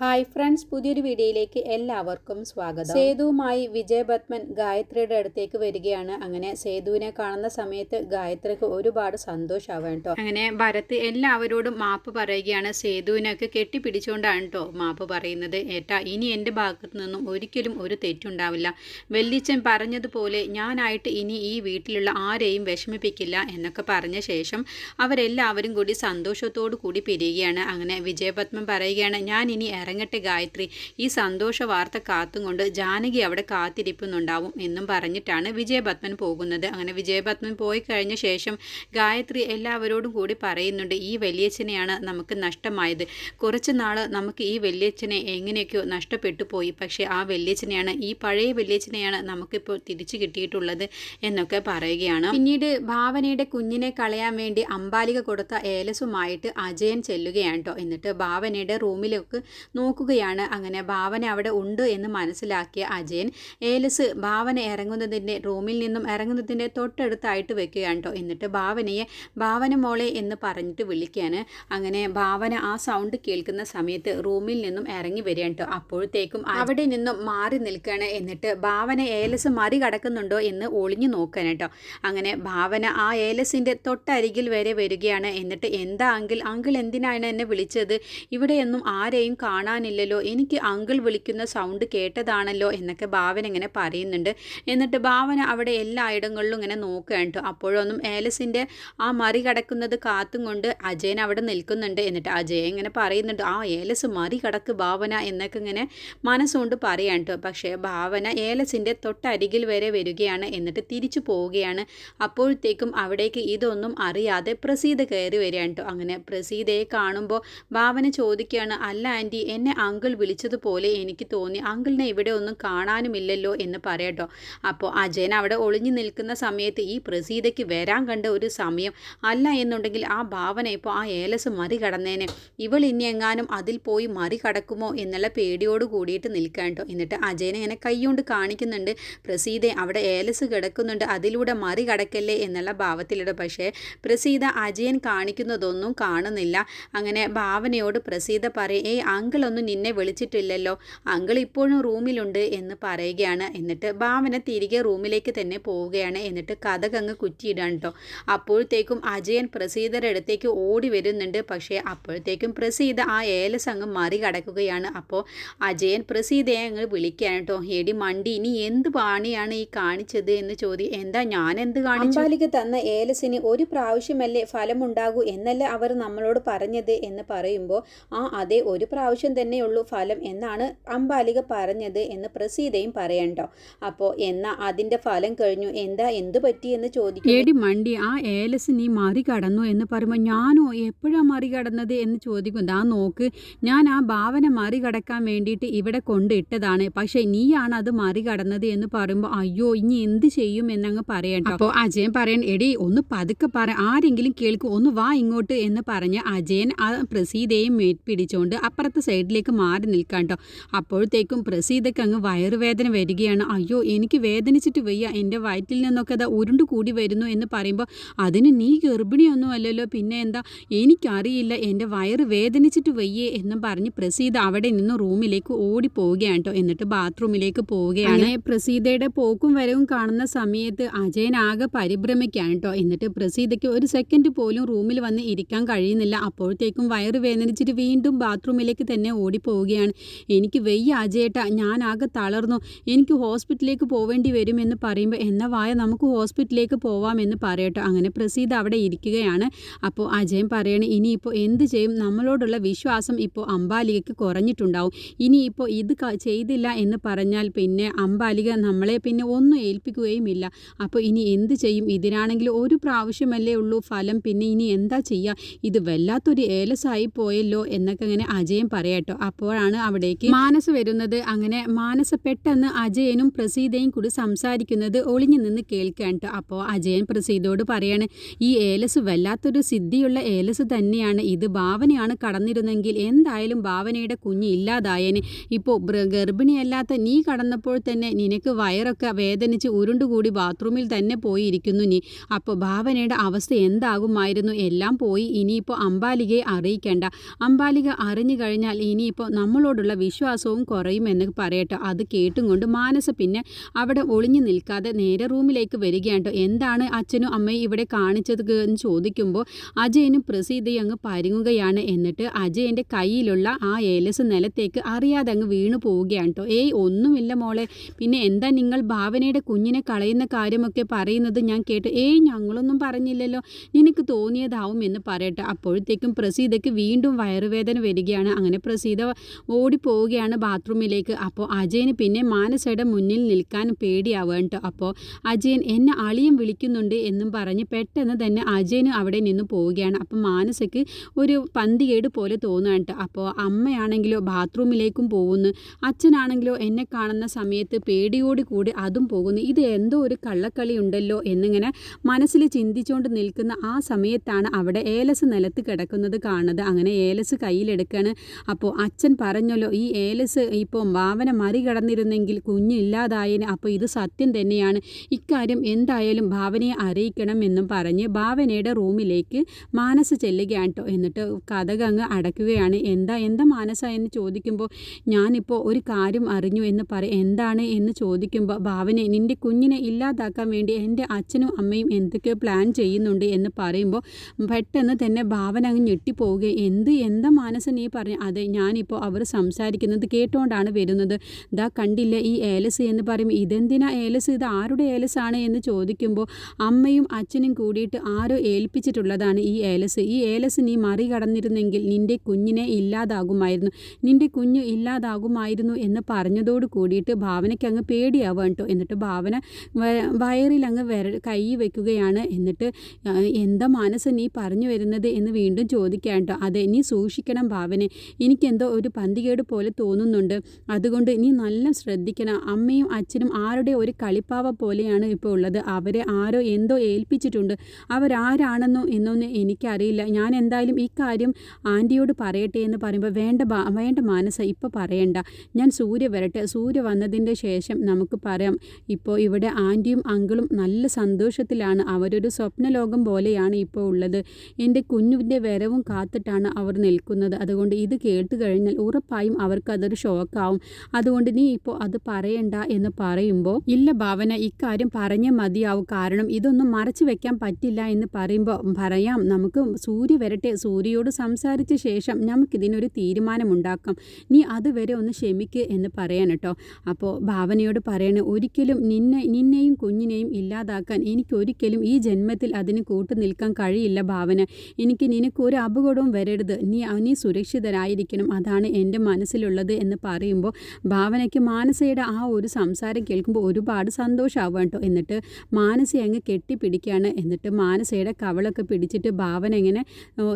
Hi friends പുതിയൊരു വീഡിയോയിലേക്ക് എല്ലാവർക്കും സ്വാഗതം. സേതുവുമായി വിജയപത്മൻ ഗായത്രിയുടെ അടുത്തേക്ക് വരികയാണ്. അങ്ങനെ സേതുവിനെ കാണുന്ന സമയത്ത് ഗായത്രിക്ക് ഒരുപാട് സന്തോഷമാവാൻ കേട്ടോ. അങ്ങനെ ഭരത് എല്ലാവരോടും മാപ്പ് പറയുകയാണ്. സേതുവിനൊക്കെ കെട്ടിപ്പിടിച്ചുകൊണ്ടാണ് കേട്ടോ മാപ്പ് പറയുന്നത്. ഏട്ടാ ഇനി എന്റെ ഭാഗത്തു നിന്നും ഒരിക്കലും ഒരു തെറ്റുണ്ടാവില്ല. വെല്ലിച്ചൻ പറഞ്ഞതുപോലെ ഞാനായിട്ട് ഇനി ഈ വീട്ടിലുള്ള ആരെയും വിഷമിപ്പിക്കില്ല എന്നൊക്കെ പറഞ്ഞ ശേഷം അവരെല്ലാവരും കൂടി സന്തോഷത്തോടു കൂടി പിരിയുകയാണ്. അങ്ങനെ വിജയപത്മൻ പറയുകയാണ് ഞാൻ ഇനി ഇറങ്ങട്ടെ ഗായത്രി ഈ സന്തോഷ വാർത്ത കാത്തുകൊണ്ട് ജാനകി അവിടെ കാത്തിരിപ്പുന്നുണ്ടാവും എന്നും പറഞ്ഞിട്ടാണ് വിജയപത്മൻ പോകുന്നത്. അങ്ങനെ വിജയപത്മൻ പോയി കഴിഞ്ഞ ശേഷം ഗായത്രി എല്ലാവരോടും കൂടി പറയുന്നുണ്ട് ഈ വലിയച്ഛനെയാണ് നമുക്ക് നഷ്ടമായത്. കുറച്ച് നാൾ നമുക്ക് ഈ വലിയച്ഛനെ എങ്ങനെയൊക്കെയോ നഷ്ടപ്പെട്ടു പോയി. പക്ഷേ ആ വലിയച്ഛനെയാണ് ഈ പഴയ വലിയച്ഛനെയാണ് നമുക്കിപ്പോൾ തിരിച്ചു കിട്ടിയിട്ടുള്ളത് എന്നൊക്കെ പറയുകയാണ്. പിന്നീട് ഭാവനയുടെ കുഞ്ഞിനെ കളയാൻ വേണ്ടി അമ്പാലിക കൊടുത്ത ഏലസുമായിട്ട് അജയൻ ചെല്ലുകയാണ് കേട്ടോ എന്നിട്ട് ഭാവനയുടെ റൂമിലൊക്കെ നോക്കുകയാണ്. അങ്ങനെ ഭാവന അവിടെ ഉണ്ട് എന്ന് മനസ്സിലാക്കിയ അജയൻ ഏലസ് ഭാവന ഇറങ്ങുന്നതിന്റെ റൂമിൽ നിന്നും ഇറങ്ങുന്നതിന്റെ തൊട്ടടുത്തായിട്ട് വെക്കുകയാണ് കേട്ടോ. എന്നിട്ട് ഭാവനയെ ഭാവന മോളെ എന്ന് പറഞ്ഞിട്ട് വിളിക്കാൻ അങ്ങനെ ഭാവന ആ സൗണ്ട് കേൾക്കുന്ന സമയത്ത് റൂമിൽ നിന്നും ഇറങ്ങി വരികയാണ് കേട്ടോ. അപ്പോഴത്തേക്കും അവിടെ നിന്നും മാറി നിൽക്കുകയാണ്. എന്നിട്ട് ഭാവന ഏലസ് മറികടക്കുന്നുണ്ടോ എന്ന് ഒളിഞ്ഞു നോക്കാൻ കേട്ടോ. അങ്ങനെ ഭാവന ആ ഏലസിന്റെ തൊട്ടരികിൽ വരെ വരികയാണ്. എന്നിട്ട് എന്താ അങ്കിൾ? അങ്കിൾ എന്തിനാണ് എന്നെ വിളിച്ചത്? ഇവിടെയൊന്നും ആരെയും കാണാനില്ലല്ലോ. എനിക്ക് അങ്കിൾ വിളിക്കുന്ന സൗണ്ട് കേട്ടതാണല്ലോ എന്നൊക്കെ ഭാവന ഇങ്ങനെ പറയുന്നുണ്ട്. എന്നിട്ട് ഭാവന അവിടെ എല്ലായിടങ്ങളിലും ഇങ്ങനെ നോക്കുകയാണ് കേട്ടോ. അപ്പോഴൊന്നും ഏലസിന്റെ ആ മറി കടക്കുന്നത് കാത്തും കൊണ്ട് അജയൻ അവിടെ നിൽക്കുന്നുണ്ട്. എന്നിട്ട് അജയൻ ഇങ്ങനെ പറയുന്നുണ്ട് ആ ഏലസ് മറി കടക്ക് ഭാവന എന്നൊക്കെ ഇങ്ങനെ മനസ്സുകൊണ്ട് പറയാൻ കേട്ടോ. പക്ഷേ ഭാവന ഏലസിന്റെ തൊട്ടരികിൽ വരെ വരികയാണ്. എന്നിട്ട് തിരിച്ചു പോവുകയാണ്. അപ്പോഴത്തേക്കും അവിടേക്ക് ഇതൊന്നും അറിയാതെ പ്രസീത കയറി വരികയാണ് കേട്ടോ. അങ്ങനെ പ്രസീതയെ കാണുമ്പോൾ ഭാവന ചോദിക്കുകയാണ് അല്ല ആന്റി എന്നെ അങ്കിൾ വിളിച്ചതുപോലെ എനിക്ക് തോന്നി അങ്കിളിനെ ഇവിടെ ഒന്നും കാണാനുമില്ലല്ലോ എന്ന് പറയട്ടോ. അപ്പോൾ അജയൻ അവിടെ ഒളിഞ്ഞു നിൽക്കുന്ന സമയത്ത് ഈ പ്രസീതയ്ക്ക് വരാൻ കണ്ട ഒരു സമയം അല്ല എന്നുണ്ടെങ്കിൽ ആ ഭാവന ഇപ്പോൾ ആ ഏലസ് മറികടന്നേനെ. ഇവൾ ഇനി എങ്ങാനും അതിൽ പോയി മറികടക്കുമോ എന്നുള്ള പേടിയോട് കൂടിയിട്ട് നിൽക്കാൻ കേട്ടോ. എന്നിട്ട് അജയനെ ഇങ്ങനെ കൈകൊണ്ട് കാണിക്കുന്നുണ്ട് പ്രസീത അവിടെ ഏലസ് കിടക്കുന്നുണ്ട് അതിലൂടെ മറികടക്കല്ലേ എന്നുള്ള ഭാവത്തിലിട. പക്ഷേ പ്രസീത അജയൻ കാണിക്കുന്നതൊന്നും കാണുന്നില്ല. അങ്ങനെ ഭാവനയോട് പ്രസീത പറയും ഏയ് അങ്കിൾ ഒന്നും നിന്നെ വിളിച്ചിട്ടില്ലല്ലോ. അങ്കിൾ ഇപ്പോഴും റൂമിലുണ്ട് എന്ന് പറയുകയാണ്. എന്നിട്ട് ഭാവന തിരികെ റൂമിലേക്ക് തന്നെ പോവുകയാണ്. എന്നിട്ട് കഥകങ്ങ് കുറ്റിയിടാണ് കേട്ടോ അപ്പോഴത്തേക്കും അജയൻ പ്രസീതയുടെ അടുത്തേക്ക് ഓടി വരുന്നുണ്ട്. പക്ഷേ അപ്പോഴത്തേക്കും പ്രസീത ആ ഏലസ് അങ്ങ് മറികടക്കുകയാണ്. അപ്പോൾ അജയൻ പ്രസീതയെ അങ്ങ് വിളിക്കുകയാണ് കേട്ടോ എടി മണ്ടി ഇനി എന്ത് പാണിയാണ് ഈ കാണിച്ചത് എന്ന് ചോദി. എന്താ ഞാൻ എന്ത് കാണിച്ചു? തന്ന ഏലസിന് ഒരു പ്രാവശ്യമല്ലേ ഫലമുണ്ടാകൂ എന്നല്ലേ അവർ നമ്മളോട് പറഞ്ഞത് എന്ന് പറയുമ്പോൾ ആ അതെ ഒരു പ്രാവശ്യം തന്നെയുള്ളൂ ഫലം എന്നാണ് അമ്പാലിക പറഞ്ഞത് എന്ന് പ്രസീതയും പറയണ്ടോ? അപ്പോൾ എന്നാ അതിന്റെ ഫലം കഴിഞ്ഞു. എന്താ എന്തു പറ്റി എന്ന് ചോദിക്കും ഏടി മണ്ടി ആ ഏലസ് നീ മറികടന്നു എന്ന് പറയുമ്പോൾ ഞാനോ എപ്പോഴാ മറികടന്നത് എന്ന് ചോദിക്കും ദാ നോക്ക് ഞാൻ ആ ഭാവന മറികടക്കാൻ വേണ്ടിയിട്ട് ഇവിടെ കൊണ്ടിട്ടതാണ്. പക്ഷേ നീയാണ് അത് മറികടന്നത് എന്ന് പറയുമ്പോൾ അയ്യോ ഇനി എന്ത് ചെയ്യും എന്നങ്ങ് പറയണ്ട? അപ്പോൾ അജയൻ പറയാൻ എടി ഒന്ന് പതുക്കെ പറ ആരെങ്കിലും കേൾക്കും ഒന്ന് വാ ഇങ്ങോട്ട് എന്ന് പറഞ്ഞ് അജയൻ ആ പ്രസീതയും പിടിച്ചുകൊണ്ട് അപ്പുറത്തെ സൈഡിലേക്ക് മാറി നിൽക്കാട്ടോ കേട്ടോ അപ്പോഴത്തേക്കും പ്രസീതയ്ക്ക് അങ്ങ് വയറുവേദന വരികയാണ്. അയ്യോ എനിക്ക് വേദനിച്ചിട്ട് വയ്യ. എന്റെ വയറ്റിൽ നിന്നൊക്കെ അതാ ഉരുണ്ട് കൂടി വരുന്നു എന്ന് പറയുമ്പോൾ അതിന് നീ ഗർഭിണിയൊന്നും അല്ലല്ലോ. പിന്നെ എന്താ? എനിക്കറിയില്ല. എന്റെ വയറ് വേദനിച്ചിട്ട് വയ്യേ എന്നും പറഞ്ഞ് പ്രസീത അവിടെ നിന്ന് റൂമിലേക്ക് ഓടി പോവുകയാണ് കേട്ടോ എന്നിട്ട് ബാത്റൂമിലേക്ക് പോവുകയാണ്. പ്രസീതയുടെ പോക്കും വരവും കാണുന്ന സമയത്ത് അജയൻ ആകെ പരിഭ്രമിക്കുകയാണ് കേട്ടോ എന്നിട്ട് പ്രസീതയ്ക്ക് ഒരു സെക്കൻഡ് പോലും റൂമിൽ വന്ന് ഇരിക്കാൻ കഴിയുന്നില്ല. അപ്പോഴത്തേക്കും വയറ് വേദനിച്ചിട്ട് വീണ്ടും ബാത്റൂമിലേക്ക് തന്നെ ഓടിപ്പോവുകയാണ്. എനിക്ക് വെയ്യ അജയേട്ട ഞാൻ ആകെ തളർന്നു. എനിക്ക് ഹോസ്പിറ്റലിലേക്ക് പോവേണ്ടി വരുമെന്ന് പറയുമ്പോൾ എന്ന വായ നമുക്ക് ഹോസ്പിറ്റലിലേക്ക് പോവാമെന്ന് പറയട്ടോ. അങ്ങനെ പ്രസീത അവിടെ ഇരിക്കുകയാണ്. അപ്പോൾ അജയൻ പറയണ ഇനിയിപ്പോൾ എന്ത് ചെയ്യും? നമ്മളോടുള്ള വിശ്വാസം ഇപ്പോൾ അമ്പാലികയ്ക്ക് കുറഞ്ഞിട്ടുണ്ടാവും. ഇനിയിപ്പോൾ ഇത് ചെയ്തില്ല എന്ന് പറഞ്ഞാൽ പിന്നെ അമ്പാലിക നമ്മളെ പിന്നെ ഒന്നും ഏൽപ്പിക്കുകയും ഇല്ല അപ്പോൾ ഇനി എന്ത് ചെയ്യും? ഇതിനാണെങ്കിൽ ഒരു പ്രാവശ്യമല്ലേ ഉള്ളൂ ഫലം. പിന്നെ ഇനി എന്താ ചെയ്യുക ഇത് വല്ലാത്തൊരു ഏലസായി പോയല്ലോ എന്നൊക്കെ ഇങ്ങനെ അജയൻ പറയട്ടോ അപ്പോഴാണ് അവിടേക്ക് മാനസ് വരുന്നത്. അങ്ങനെ മാനസ് പെട്ടെന്ന് അജയനും പ്രസീതയും കൂടി സംസാരിക്കുന്നത് ഒളിഞ്ഞു നിന്ന് കേൾക്കാൻ കേട്ടോ അപ്പോൾ അജയൻ പ്രസീതയോട് പറയാണ് ഈ ഏലസ് വല്ലാത്തൊരു സിദ്ധിയുള്ള ഏലസ് തന്നെയാണ്. ഇത് ഭാവനയാണ് കടന്നിരുന്നെങ്കിൽ എന്തായാലും ഭാവനയുടെ കുഞ്ഞ് ഇല്ലാതായന്. ഇപ്പോൾ ഗർഭിണിയല്ലാത്ത നീ കടന്നപ്പോൾ തന്നെ നിനക്ക് വയറൊക്കെ വേദനിച്ച് ഉരുണ്ടുകൂടി ബാത്റൂമിൽ തന്നെ പോയിരിക്കുന്നു നീ. അപ്പോൾ ഭാവനയുടെ അവസ്ഥ എന്താകുമായിരുന്നു? എല്ലാം പോയി. ഇനിയിപ്പോൾ അമ്പാലികയെ അറിയിക്കേണ്ട. അമ്പാലിക അറിഞ്ഞു കഴിഞ്ഞാൽ ഇനിയിപ്പോൾ നമ്മളോടുള്ള വിശ്വാസവും കുറയുമെന്ന് പറയട്ടോ. അത് കേട്ടും കൊണ്ട് മാനസ പിന്നെ അവിടെ ഒളിഞ്ഞു നിൽക്കാതെ നേരെ റൂമിലേക്ക് വരികയാണ് എന്താണ് അച്ഛനും അമ്മയും ഇവിടെ കാണിച്ചത് എന്ന് ചോദിക്കുമ്പോൾ അജയനും പ്രസീതയും അങ്ങ് പരുങ്ങുകയാണ്. എന്നിട്ട് അജയന്റെ കയ്യിലുള്ള ആ ഏലസ് നിലത്തേക്ക് അറിയാതെ അങ്ങ് വീണു പോവുകയാണ് ഏയ് ഒന്നുമില്ല മോളെ. പിന്നെ എന്താ നിങ്ങൾ ഭാവനയുടെ കുഞ്ഞിനെ കളയുന്ന കാര്യമൊക്കെ പറയുന്നത്? ഞാൻ കേട്ട് ഏയ് ഞങ്ങളൊന്നും പറഞ്ഞില്ലല്ലോ. നിനക്ക് തോന്നിയതാവും എന്ന് പറയട്ടെ. അപ്പോഴത്തേക്കും പ്രസീതയ്ക്ക് വീണ്ടും വയറുവേദന വരികയാണ്. അങ്ങനെ ഓടിപ്പോവുകയാണ് ബാത്റൂമിലേക്ക്. അപ്പോൾ അജയന് പിന്നെ മാനസയുടെ മുന്നിൽ നിൽക്കാൻ പേടിയാവുക കേട്ടോ അപ്പോൾ അജയൻ എന്നെ അളിയും വിളിക്കുന്നുണ്ട് എന്നും പറഞ്ഞ് പെട്ടെന്ന് തന്നെ അജയന് അവിടെ നിന്ന് പോവുകയാണ്. അപ്പോൾ മാനസയ്ക്ക് ഒരു പന്തികേട് പോലെ തോന്നുകയാണ് കേട്ടോ അപ്പോൾ അമ്മയാണെങ്കിലോ ബാത്റൂമിലേക്കും പോകുന്നു. അച്ഛനാണെങ്കിലോ എന്നെ കാണുന്ന സമയത്ത് പേടിയോട് കൂടി അതും പോകുന്നു. ഇത് എന്തോ ഒരു കള്ളക്കളി ഉണ്ടല്ലോ എന്നിങ്ങനെ മനസ്സിൽ ചിന്തിച്ചുകൊണ്ട് നിൽക്കുന്ന ആ സമയത്താണ് അവിടെ ഏലസ് നിലത്ത് കിടക്കുന്നത് കാണുന്നത്. അങ്ങനെ ഏലസ് കയ്യിലെടുക്കാണ്. അപ്പോൾ അച്ഛൻ പറഞ്ഞല്ലോ ഈ ഏലസ് ഇപ്പോൾ ഭാവന മറികടന്നിരുന്നെങ്കിൽ കുഞ്ഞില്ലാതായേനെ. അപ്പോൾ ഇത് സത്യം തന്നെയാണ്. ഇക്കാര്യം എന്തായാലും ഭാവനയെ അറിയിക്കണം എന്നും പറഞ്ഞ് ഭാവനയുടെ റൂമിലേക്ക് മാനസ് ചെല്ലുകയാണ് കേട്ടോ എന്നിട്ട് കഥക അങ്ങ് അടക്കുകയാണ്. എന്താ എന്താ മാനസ? എന്ന് ചോദിക്കുമ്പോൾ ഞാനിപ്പോൾ ഒരു കാര്യം അറിഞ്ഞു എന്ന് പറ എന്താണ്? എന്ന് ചോദിക്കുമ്പോൾ ഭാവനെ നിന്റെ കുഞ്ഞിനെ ഇല്ലാതാക്കാൻ വേണ്ടി എന്റെ അച്ഛനും അമ്മയും എന്തൊക്കെയോ പ്ലാൻ ചെയ്യുന്നുണ്ട് എന്ന് പറയുമ്പോൾ പെട്ടെന്ന് തന്നെ ഭാവന അങ്ങ് ഞെട്ടിപ്പോവുകയും എന്ത് എന്താ മാനസ നീ പറഞ്ഞു? അതെ ഞാനിപ്പോൾ അവർ സംസാരിക്കുന്നത് കേട്ടുകൊണ്ടാണ് വരുന്നത്. ദാ കണ്ടില്ല ഈ ഏലസ് എന്ന് പറയും. ഇതെന്തിനാ ഏലസ്? ഇത് ആരുടെ ഏലസാണ് എന്ന് ചോദിക്കുമ്പോൾ അമ്മയും അച്ഛനും കൂടിയിട്ട് ആരോ ഏൽപ്പിച്ചിട്ടുള്ളതാണ് ഈ ഏലസ്. ഈ ഏലസ് നീ മറികടന്നിരുന്നെങ്കിൽ നിന്റെ കുഞ്ഞിനെ ഇല്ലാതാകുമായിരുന്നു. നിന്റെ കുഞ്ഞ് ഇല്ലാതാകുമായിരുന്നു എന്ന് പറഞ്ഞതോട് കൂടിയിട്ട് ഭാവനയ്ക്ക് അങ്ങ് പേടിയാവുക കേട്ടോ. എന്നിട്ട് ഭാവന വയറിൽ അങ്ങ് വിര കൈ വെക്കുകയാണ്. എന്നിട്ട് എന്താ മനസ്സ് നീ പറഞ്ഞു വരുന്നത് എന്ന് വീണ്ടും ചോദിക്കാൻ കേട്ടോ. അതെ നീ സൂക്ഷിക്കണം ഭാവനെ. എനിക്കെന്തോ ഒരു പന്തികേട് പോലെ തോന്നുന്നുണ്ട്. അതുകൊണ്ട് നീ നല്ല ശ്രദ്ധിക്കണം. അമ്മയും അച്ഛനും ആരുടെ ഒരു കളിപ്പാവ പോലെയാണ് ഇപ്പോൾ ഉള്ളത്. അവരെ ആരോ എന്തോ ഏൽപ്പിച്ചിട്ടുണ്ട്. അവരാരാണെന്നോ എന്നൊന്നും എനിക്കറിയില്ല. ഞാൻ എന്തായാലും ഈ കാര്യം ആന്റിയോട് പറയട്ടെ എന്ന് പറയുമ്പോൾ വേണ്ട വേണ്ട മനസ്സ് ഇപ്പോൾ പറയണ്ട. ഞാൻ സൂര്യ വരട്ടെ. സൂര്യ വന്നതിന്റെ ശേഷം നമുക്ക് പറയാം. ഇപ്പോൾ ഇവിടെ ആന്റിയും അങ്കിളും നല്ല സന്തോഷത്തിലാണ്. അവരൊരു സ്വപ്നലോകം പോലെയാണ് ഇപ്പോൾ ഉള്ളത്. എന്റെ കുഞ്ഞിന്റെ വരവും കാത്തിട്ടാണ് അവർ നിൽക്കുന്നത്. അതുകൊണ്ട് ഇത് കേട്ട് കഴിഞ്ഞാൽ ഉറപ്പായും അവർക്ക് അതൊരു ഷോക്കാവും. അതുകൊണ്ട് നീ ഇപ്പോൾ അത് പറയണ്ട എന്ന് പറയുമ്പോൾ ഇല്ല ഭാവന ഇക്കാര്യം പറഞ്ഞേ മതിയാവും. കാരണം ഇതൊന്നും മറച്ചു വെക്കാൻ പറ്റില്ല എന്ന് പറയുമ്പോൾ പറയാം. നമുക്ക് സൂര്യ വരട്ടെ. സൂര്യയോട് സംസാരിച്ച ശേഷം നമുക്കിതിനൊരു തീരുമാനമുണ്ടാക്കാം. നീ അതുവരെ ഒന്ന് ക്ഷമിക്ക് എന്ന് പറയാൻ കേട്ടോ. അപ്പോൾ ഭാവനയോട് പറയണേ ഒരിക്കലും നിന്നെ നിന്നെയും കുഞ്ഞിനെയും ഇല്ലാതാക്കാൻ എനിക്കൊരിക്കലും ഈ ജന്മത്തിൽ അതിന് കൂട്ടു നിൽക്കാൻ കഴിയില്ല ഭാവന. എനിക്ക് നിനക്ക് ഒരു അപകടവും വരരുത്. നീ നീ സുരക്ഷിതരായിരിക്കണം. അതാണ് എന്റെ മനസ്സിലുള്ളത് എന്ന് പറയുമ്പോൾ ഭാവനയ്ക്ക് മാനസയുടെ ആ ഒരു സംസാരം കേൾക്കുമ്പോൾ ഒരുപാട് സന്തോഷമാവുക കേട്ടോ. എന്നിട്ട് മാനസ അങ്ങ് കെട്ടിപ്പിടിക്കുകയാണ്. എന്നിട്ട് മാനസയുടെ കവളൊക്കെ പിടിച്ചിട്ട് ഭാവന ഇങ്ങനെ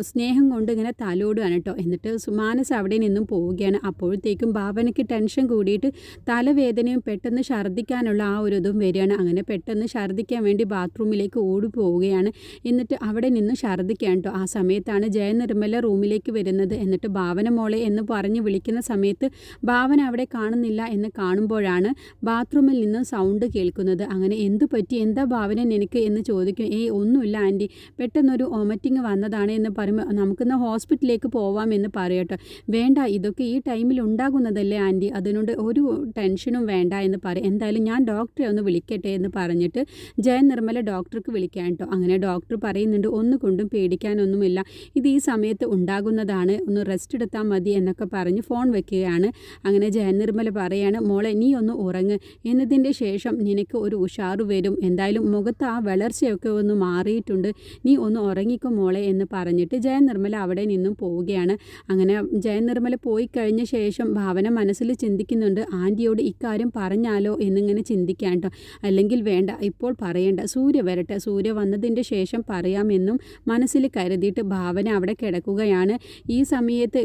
സ്നേഹം കൊണ്ട് ഇങ്ങനെ തലോടുകയാണ് കേട്ടോ. എന്നിട്ട് മാനസ അവിടെ നിന്നും പോവുകയാണ്. അപ്പോഴത്തേക്കും ഭാവനയ്ക്ക് ടെൻഷൻ കൂടിയിട്ട് തലവേദനയും പെട്ടെന്ന് ഛർദ്ദിക്കാനുള്ള ആ ഒരു ഇതും വരികയാണ്. അങ്ങനെ പെട്ടെന്ന് ഛർദ്ദിക്കാൻ വേണ്ടി ബാത്റൂമിലേക്ക് ഓടി പോവുകയാണ് എന്നിട്ട് അവിടെ നിന്ന് ഛർദ്ദിക്കാൻ കേട്ടോ. ആ സമയത്താണ് ജയനിർമ്മല റൂമിലേക്ക് വരുന്നത്. എന്നിട്ട് ഭാവന മോളെ എന്ന് പറഞ്ഞ് വിളിക്കുന്ന സമയത്ത് ഭാവന അവിടെ കാണുന്നില്ല എന്ന് കാണുമ്പോഴാണ് ബാത്റൂമിൽ നിന്ന് സൗണ്ട് കേൾക്കുന്നത്. അങ്ങനെ എന്തു പറ്റി? എന്താ ഭാവന നിനക്ക് എന്ന് ചോദിക്കും. ഏയ് ഒന്നുമില്ല ആന്റി. പെട്ടെന്നൊരു ഒമറ്റിങ് വന്നതാണ് എന്ന് പറയുമ്പോൾ നമുക്കിന്ന് ഹോസ്പിറ്റലിലേക്ക് പോവാം എന്ന് പറയട്ടെ വേണ്ട ഇതൊക്കെ ഈ ടൈമിൽ ഉണ്ടാകുന്നതല്ലേ ആന്റി. അതിനോട് ഒരു ടെൻഷനും വേണ്ട എന്ന് പറയും. എന്തായാലും ഞാൻ ഡോക്ടറെ ഒന്ന് വിളിക്കട്ടെ എന്ന് പറഞ്ഞിട്ട് ജയൻ നിർമ്മല ഡോക്ടർക്ക് വിളിക്കാൻ കേട്ടോ. അങ്ങനെ ഡോക്ടർ പറയുന്നുണ്ട് ഒന്നുകൊണ്ടും പേടിക്കാനൊന്നുമില്ല. ഇത് ഈ സമയത്ത് ഉണ്ടാകുന്നതാണ്. ഒന്ന് റെസ്റ്റ് എടുത്താൽ മതി. എന്നൊക്കെ പറഞ്ഞ് ഫോൺ വെക്കുകയാണ്. അങ്ങനെ ജയൻ നിർമ്മല പറയാണ് മോളെ നീ ഒന്ന് ഉറങ്ങ്. എന്നതിന്റെ ശേഷം നിനക്ക് ഒരു ഉഷാറ് വരും. എന്തായാലും മുഖത്ത് ആ വളർച്ചയൊക്കെ ഒന്ന് മാറിയിട്ടുണ്ട്. നീ ഒന്ന് ഉറങ്ങിക്കോ മോളെ എന്ന് പറഞ്ഞിട്ട് ജയൻ നിർമ്മല അവിടെ നിന്നും പോവുകയാണ്. അങ്ങനെ ജയൻ നിർമ്മല പോയി കഴിഞ്ഞ ശേഷം ഭാവന മനസ്സിൽ ചിന്തിക്കുന്നുണ്ട് ആന്റിയോട് ഇക്കാര്യം പറഞ്ഞാലോ എന്നിങ്ങനെ ചിന്തിക്കാൻ കേട്ടോ അല്ലെങ്കിൽ വേണ്ട ഇപ്പോൾ പറയണ്ട. സൂര്യ വരട്ടെ. സൂര്യ വന്നതിന്റെ ശേഷം പറയാമെന്നും മനസ്സിൽ കരുതിയിട്ട് ഭാവന അവിടെ കിടക്കുകയാണ്. ഈ സമയത്ത്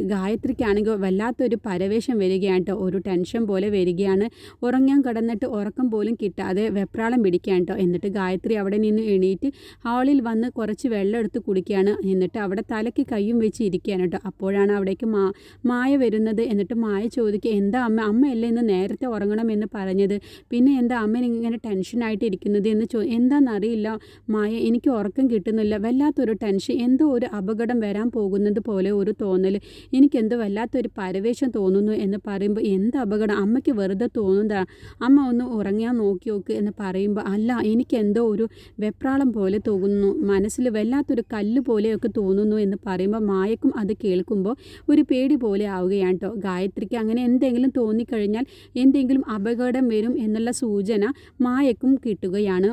ഗായത്രിക്കാണെങ്കിൽ വല്ലാത്തൊരു പരവേശം വരികയാണ് ഒരു ടെൻഷൻ പോലെ വരികയാണ്. ഉറങ്ങാൻ കിടന്നിട്ട് ഉറക്കം പോലും കിട്ടാതെ വെപ്രാളം പിടിക്കുകയാണ് കേട്ടോ എന്നിട്ട് ഗായത്രി അവിടെ നിന്ന് എണീറ്റ് ഹാളിൽ വന്ന് കുറച്ച് വെള്ളം എടുത്ത് കുടിക്കുകയാണ്. എന്നിട്ട് അവിടെ തലയ്ക്ക് കയ്യും വെച്ച് ഇരിക്കുകയാണ് കേട്ടോ. അപ്പോഴാണ് അവിടേക്ക് മാ മായ വരുന്നത്. എന്നിട്ട് മായ ചോദിക്കുക എന്താ അമ്മ? അമ്മയല്ലേ ഇന്ന് നേരത്തെ ഉറങ്ങണമെന്ന് പറഞ്ഞത്? പിന്നെ എന്താ അമ്മ ഇങ്ങനെ ടെൻഷനായിട്ട് ഇരിക്കുന്നത് എന്ന് ചോ എന്താണെന്നറിയില്ല മായ എനിക്ക് ഉറക്കം കിട്ടുന്നില്ല. വല്ലാത്തൊരു ടെൻഷൻ. എന്തോ ഒരു അപകടം വരാൻ പോകുന്നത് പോലെ ഒരു തോന്നൽ എനിക്കെന്തോ വല്ലാത്തൊരു പരവേശം തോന്നുന്നു എന്ന് പറയുമ്പോൾ എന്ത് അപകടം? അമ്മയ്ക്ക് വെറുതെ തോന്നുന്നതാണ് അമ്മ ഒന്ന് ഉറങ്ങിയാൽ നോക്കി നോക്ക് എന്ന് പറയുമ്പോൾ അല്ല എനിക്കെന്തോ ഒരു വെപ്രാളം പോലെ തോന്നുന്നു. മനസ്സിൽ വല്ലാത്തൊരു കല്ല് പോലെയൊക്കെ തോന്നുന്നു എന്ന് പറയുമ്പോൾ മായക്കും അത് കേൾക്കുമ്പോൾ ഒരു പേടി പോലെ ആവുകയാണ് കേട്ടോ ഗായത്രിക്ക് അങ്ങനെ എന്തെങ്കിലും തോന്നിക്കഴിഞ്ഞാൽ എന്തെങ്കിലും അപകടം വരും എന്നുള്ള സൂചന മായക്കും കിട്ടുകയാണ്.